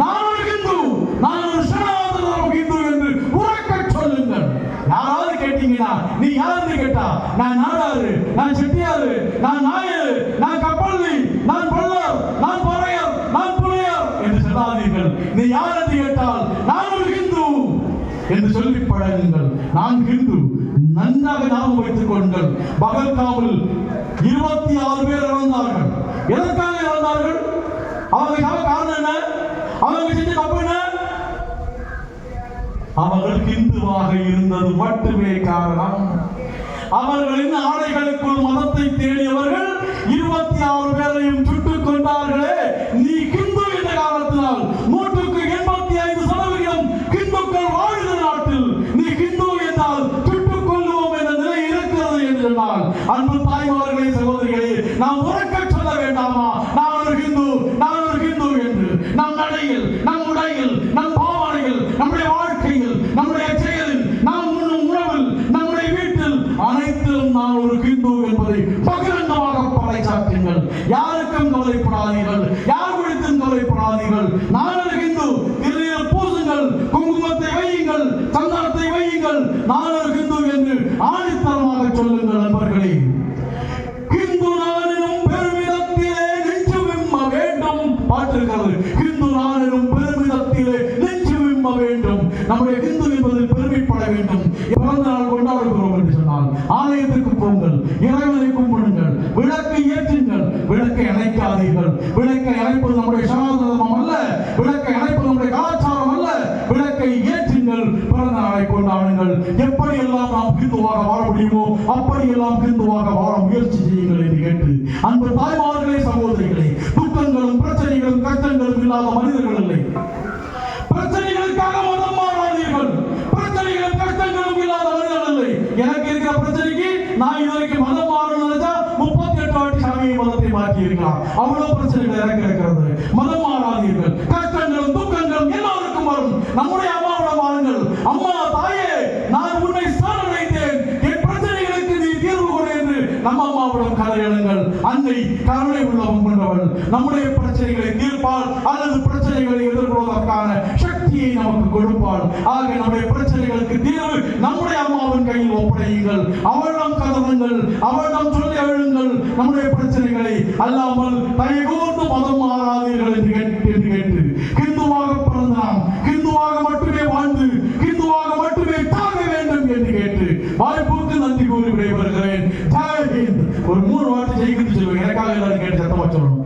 நான் ஒரு ஹிந்து நான் ஒரு சனாதன ஹிந்து என்று உறக்கச் சொல்லுங்கள். யாராவது கேட்டீங்கன்னா நீ யாருன்னு கேட்டா? நான் நாடாரு நான் செட்டியாரு நான் நாயரு நான் கப்பல்லி நான் பல்லர் நான் பறையர் நான் புலையர் என்று சொல்லாதீர்கள். நீ யார் என்று கேட்டால் நான் ஒரு ஹிந்து என்று சொல்லி பழகுங்கள். நான் ஹிந்து நன்றாக ஞாபகம் வைத்துக் கொள்ளுங்கள். பகல்காவில் இருபத்தி ஆறு பேர் இறந்தார்கள். எதற்காக இறந்தார்கள்? அவர்களுக்காக காரணம் என்ன? அவங்க அவர்கள் ஹிந்துவாக இருந்தது மட்டுமே காரணம். அவர்களின் ஆடைகளுக்குள் மதத்தை தேடியவர்கள் இருபத்தி ஆறு பேரையும் சுட்டுக் கொண்டார்களே. நீ ஹிந்து என்ற காரணத்தினால் நூற்றுக்கு எண்பத்தி ஐந்து சதவீதம் ஹிந்துக்கள் வாழ்கிற நாட்டில் நீ ஹிந்து என்றால் சுட்டுக் கொள்ளுவோம் என்ற நிலை இருக்கிறது என்று சொன்னால் அன்பு தாய்மார்களே சகோதரிகளே நாம் உறக்க சொல்ல வேண்டாமா? நான் ஒரு ஹிந்து நான் ஒரு ஹிந்து என்று நம் நடையில் நம் உடையில் நம் பாவனையில் நம்முடைய வாழ்க்கையில் நம்முடைய செயலில் நாம் உண்ணும் உணவில் நம்முடைய வீட்டில் அனைத்திலும் நான் ஒரு ஹிந்து என்பதை பகிரங்கமாக பறைசாற்றுங்கள். யாருக்கும் கவலைப்படாதீர்கள். யார் குறித்தும் கவலைப்படாதீர்கள். நான் ஒரு ஹிந்து திருநீர் பூசுங்கள் குங்குமத்தை வையுங்கள் சந்தனத்தை வையுங்கள். நான் ஒரு ஹிந்து என்று ஆணித்தரமாக சொல்லுங்கள் நண்பர்களே. ஹிந்து நானினும் பெருமிதத்திலே நெஞ்சு விம்ம வேண்டும். பாட்டிருக்கிறது ஹிந்து நானினும் பெருமிதத்திலே நெஞ்சு விம்ம வேண்டும். நம்முடைய ஹிந்து என்பதில் பெருமைப்பட வேண்டும். பிறந்த நாள் கொண்டாடுகிறோம் என்று சொன்னால் ஆலயத்திற்கு போங்கள் இறைவனை கும்பிடுங்கள் விளக்கை ஏற்றுங்கள் விளக்கை அணைக்காதீர்கள். விளக்கை அணைப்பது நம்முடைய சனாதனம் அல்ல விளக்கை அணைப்பது நம்முடைய கலாச்சாரம் அல்ல. விளக்கை ஏற்றுங்கள் பிறந்த நாளை கொண்டாடுங்கள். எப்படி எல்லாம் நாம் ஹிந்துவாக வாழ முடியுமோ அப்படி எல்லாம் ஹிந்துவாக வாழ முயற்சி செய்யுங்கள் என்று கேட்டு அன்பு தாய்மார்களே சகோதரிகளே துக்கங்களும் பிரச்சனைகளும் கஷ்டங்களும் இல்லாத மனிதர்கள் இல்லை. பிரச்சனைகளுக்காக மதம் மாறாதீர்கள். பிரச்சனைகளும் கஷ்டங்களும் இல்லாத மனிதர்கள் இல்லை. எனக்கு இருக்கிற பிரச்சனை நான் இதுவரைக்கும் மதம் மாறணும்னு நினைச்சா முப்பத்தி எட்டு வாட்டி சாமியை மதத்தை மாற்றி இருக்கலாம் அவ்வளவு பிரச்சனைகள் எனக்கு இருக்கிறது. மதம் மாறாதீர்கள் கஷ்டங்களும் துக்கங்களும் எல்லோருக்கும் வரும். நம்முடைய அம்மாவோட வாருங்கள். அம்மா தாயே நான் உன்னை சரணடைந்தேன் என் பிரச்சனைகளுக்கு நீ தீர்வு கொடு என்று நம்ம அம்மாவிடம் கதையெழுங்கள் அன்னை கருணை உள்ளவன் கொண்டவள் நம்முடைய பிரச்சனைகளை தீர்ப்பால் அல்லது பிரச்சனைகளை எதிர்கொள்வதற்கான சக்தியை நமக்கு கொடுப்பாள். ஆகவே நம்முடைய பிரச்சனைகளுக்கு தீர்வு நம்முடைய அம்மாவின் கையில் ஒப்படையுங்கள். அவளிடம் கதவுங்கள் அவளிடம் சொல்லி எழுங்கள் நம்முடைய பிரச்சனைகளை அல்லாமல் தயகூர்ந்து மதம் மாறாதீர்கள் என்று கேட்டு என்று கேட்டு ஹிந்துவாக பிறந்த நாம் ஹிந்துவாக மட்டுமே வாழ்ந்து ஹிந்துவாக மட்டுமே தாங்க வேண்டும் என்று கேட்டு வாய்ப்புக்கு நன்றி கூறி விடைபெறுகிறேன். ஒரு மூணு வாட்டி ஜெயிக்கிட்டு சொல்லுவேன் எனக்காக எல்லாரும் கேட்டு சத்தமா சொல்லணும்.